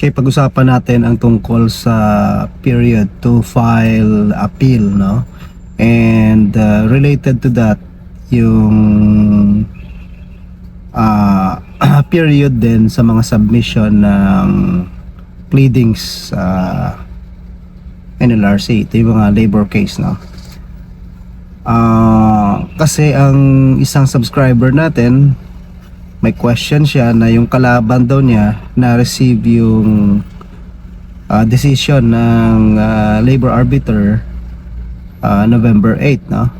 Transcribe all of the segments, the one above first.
Okay, pag-usapan natin ang tungkol sa period to file appeal, no? And uh, related to that, yung uh, period din sa mga submission ng pleadings sa NLRC. Ito yung mga labor case, no? Ah, kasi ang isang subscriber natin may question siya na yung kalaban daw niya na receive yung ah, decision ng ah, labor arbiter ah, November 8 no?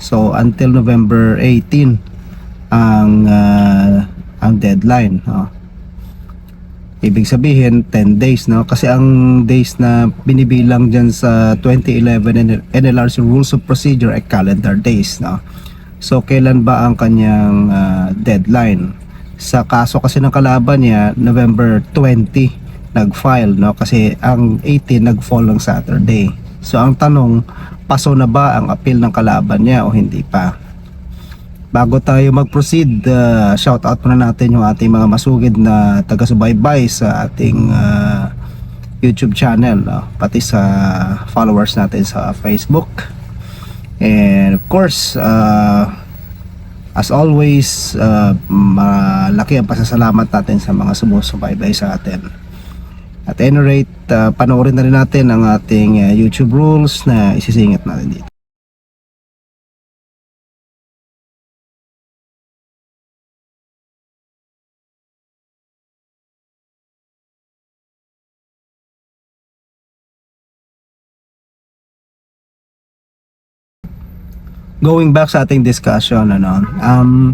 So until November 18 ang ah, ang deadline no? ibig sabihin 10 days no? Kasi ang days na binibilang diyan sa 2011 NLRC Rules of Procedure ay calendar days no So kailan ba ang kanyang ah, deadline? Sa kaso kasi ng kalaban niya, November 20 nag-file no kasi ang 18 nag-fall ng Saturday. So ang tanong, paso na ba ang appeal ng kalaban niya o hindi pa? Bago tayo mag-proceed, uh, shout out muna natin yung ating mga masugid na taga-subaybay sa ating ah, YouTube channel, no? pati sa followers natin sa Facebook. And of course, uh, as always, uh, malaki ang pasasalamat natin sa mga sumusubaybay sa atin. At any rate, uh, panoorin na rin natin ang ating uh, YouTube rules na isisingit natin dito. Going back sa ating discussion ano um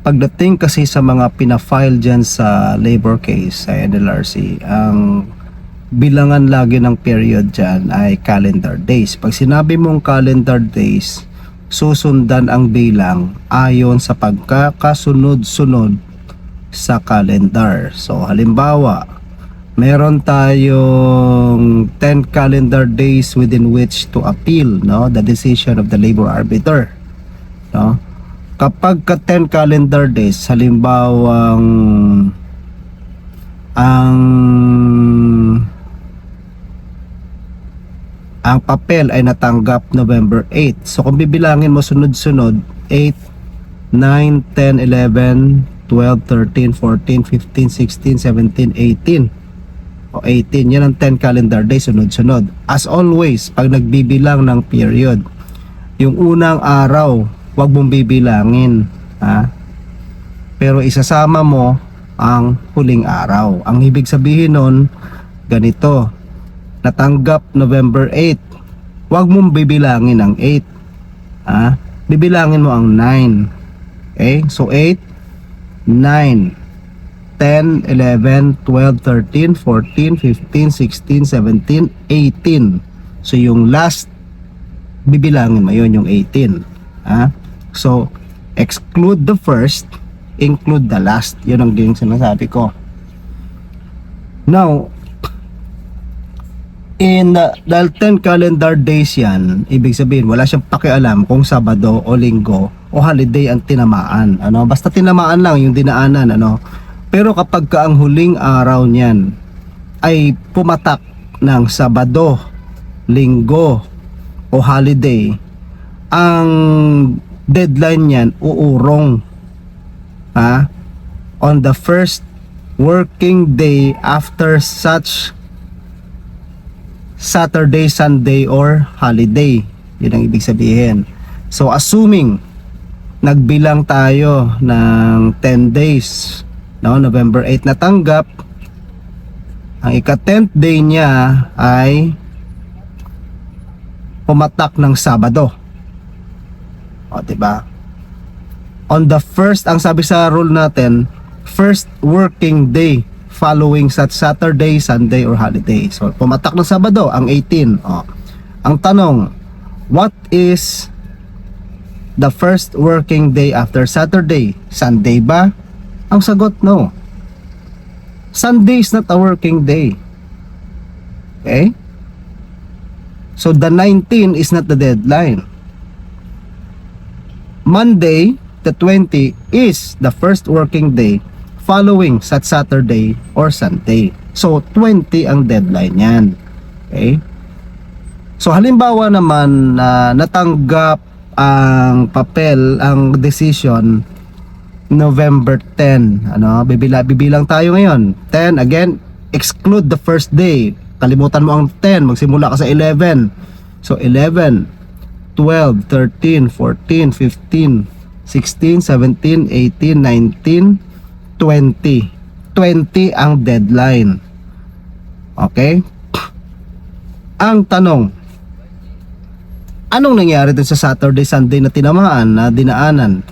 pagdating kasi sa mga pina-file diyan sa labor case sa NLRC ang bilangan lagi ng period diyan ay calendar days. Pag sinabi mong calendar days susundan ang bilang ayon sa pagkakasunod-sunod sa calendar. So halimbawa meron tayong 10 calendar days within which to appeal no the decision of the labor arbiter no. Kapag ka 10 calendar days halimbawang ang ang papel ay natanggap November 8 so kung bibilangin mo sunod-sunod 8 9 10 11 12 13 14 15 16 17 18 o 18 yan ang 10 calendar days sunod-sunod. As always pag nagbibilang ng period yung unang araw wag mong bibilangin ha? Pero isasama mo ang huling araw. Ang ibig sabihin nun ganito natanggap November 8 wag mong bibilangin ang 8 ha? Bibilangin mo ang 9 okay? So 8 9 10, 11, 12, 13, 14, 15, 16, 17, 18. So yung last bibilangin mo yun yung 18. Ha? So exclude the first, include the last. Yun ang yung sinasabi ko. Now, in uh, dahil 10 calendar days yan, ibig sabihin wala siyang pakialam kung Sabado o Linggo o holiday ang tinamaan. Ano? Basta tinamaan lang yung dinaanan. Ano? Pero kapag ka ang huling araw niyan ay pumatak ng Sabado, Linggo o holiday, ang deadline niyan uurong ha? on the first working day after such Saturday, Sunday or holiday. Yun ang ibig sabihin. So assuming nagbilang tayo ng 10 days no, November 8 natanggap. Ang ika-10th day niya ay pumatak ng Sabado. O diba? On the first ang sabi sa rule natin first working day following sa Saturday, Sunday or holiday. So pumatak ng Sabado ang 18 o. ang tanong what is the first working day after Saturday? Sunday ba ang sagot, no. Sunday is not a working day. Okay? So, the 19 is not the deadline. Monday, the 20 is the first working day following sa Saturday or Sunday. So 20 ang deadline yan. Okay? So halimbawa naman na natanggap ang papel, ang decision November 10. Ano, bibila bibilang tayo ngayon. 10 again, exclude the first day. Kalimutan mo ang 10, magsimula ka sa 11. So 11, 12, 13, 14, 15, 16, 17, 18, 19, 20. 20 ang deadline. Okay? Ang tanong, anong nangyari dun sa Saturday, Sunday na tinamaan, na dinaanan?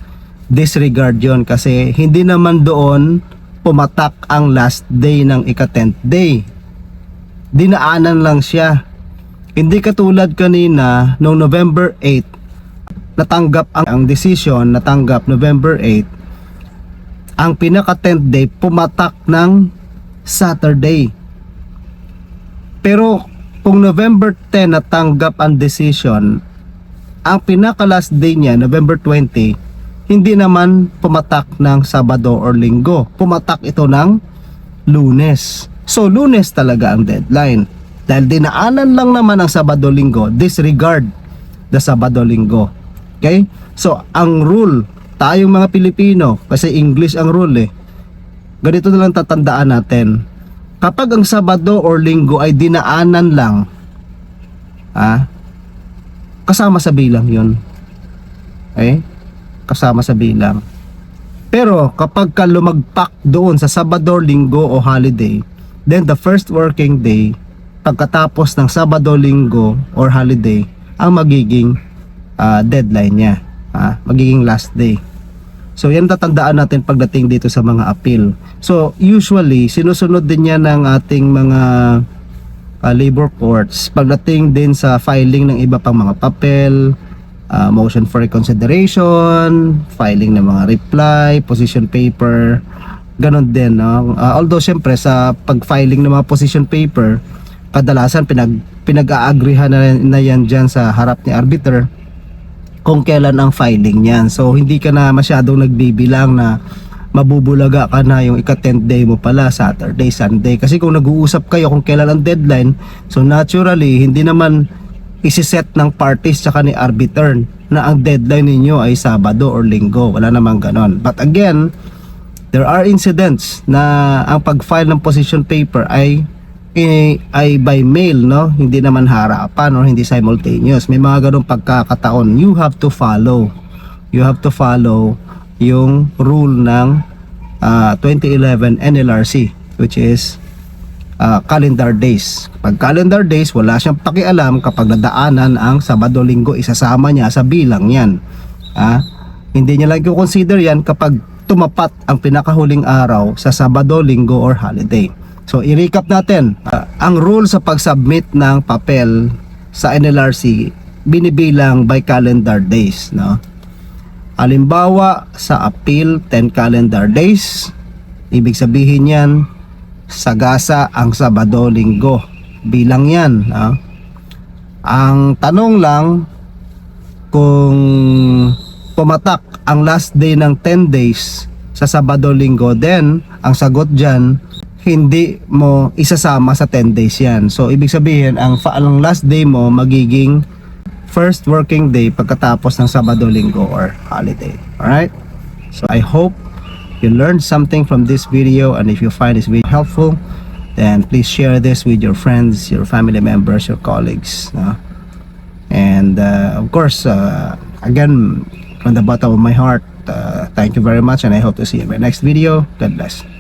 Disregard yon kasi hindi naman doon pumatak ang last day ng ika-10th day. Dinaanan lang siya. Hindi katulad kanina, noong November 8, natanggap ang, ang decision, natanggap November 8, ang pinaka 10th day pumatak ng Saturday. Pero kung November 10 natanggap ang decision, ang pinaka last day niya, November 20, hindi naman pumatak ng Sabado or Linggo. Pumatak ito ng Lunes. So Lunes talaga ang deadline. Dahil dinaanan lang naman ang Sabado Linggo, disregard the Sabado Linggo. Okay? So ang rule, tayong mga Pilipino, kasi English ang rule eh. Ganito na lang tatandaan natin. Kapag ang Sabado or Linggo ay dinaanan lang, ah, kasama sa bilang yon. Okay? Kasama sa bilang. Pero kapag ka lumagpak doon sa Sabado, Linggo o holiday, then the first working day, pagkatapos ng Sabado, Linggo or holiday, ang magiging ah, deadline niya. Ah, magiging last day. So yan tatandaan natin pagdating dito sa mga appeal. So usually sinusunod din yan ng ating mga uh, labor courts pagdating din sa filing ng iba pang mga papel, uh, motion for reconsideration, filing ng mga reply, position paper, ganon din. No? Uh, although syempre sa pag-filing ng mga position paper, kadalasan pinag pinag-aagrihan na, na yan dyan sa harap ni arbiter kung kailan ang filing niyan. So hindi ka na masyadong nagbibilang na mabubulaga ka na yung ika-10th day mo pala, Saturday, Sunday. Kasi kung nag-uusap kayo kung kailan ang deadline, so naturally, hindi naman isiset ng parties tsaka ni arbiter na ang deadline ninyo ay Sabado or Linggo. Wala namang ganon. But again, there are incidents na ang pag-file ng position paper ay eh, ay by mail no hindi naman harapan or hindi simultaneous may mga ganong pagkakataon you have to follow you have to follow yung rule ng ah, 2011 NLRC which is ah, calendar days. Pag calendar days wala siyang pakialam kapag nadaanan ang Sabado Linggo isasama niya sa bilang yan ah, hindi niya lang consider yan kapag tumapat ang pinakahuling araw sa Sabado, Linggo or holiday. So i-recap natin, uh, ang rule sa pag-submit ng papel sa NLRC binibilang by calendar days, no? Halimbawa sa appeal 10 calendar days, ibig sabihin yan sagasa ang Sabado, Linggo. Bilang yan, no? Ang tanong lang kung pumatak ang last day ng 10 days sa Sabado, Linggo, then ang sagot dyan hindi mo isasama sa 10 days yan. So, ibig sabihin, ang, ang last day mo magiging first working day pagkatapos ng Sabado, Linggo, or holiday. Alright? So, I hope you learned something from this video and if you find this video helpful, then please share this with your friends, your family members, your colleagues. No? And uh, of course, uh, again, from the bottom of my heart, uh, thank you very much and I hope to see you in my next video. God bless.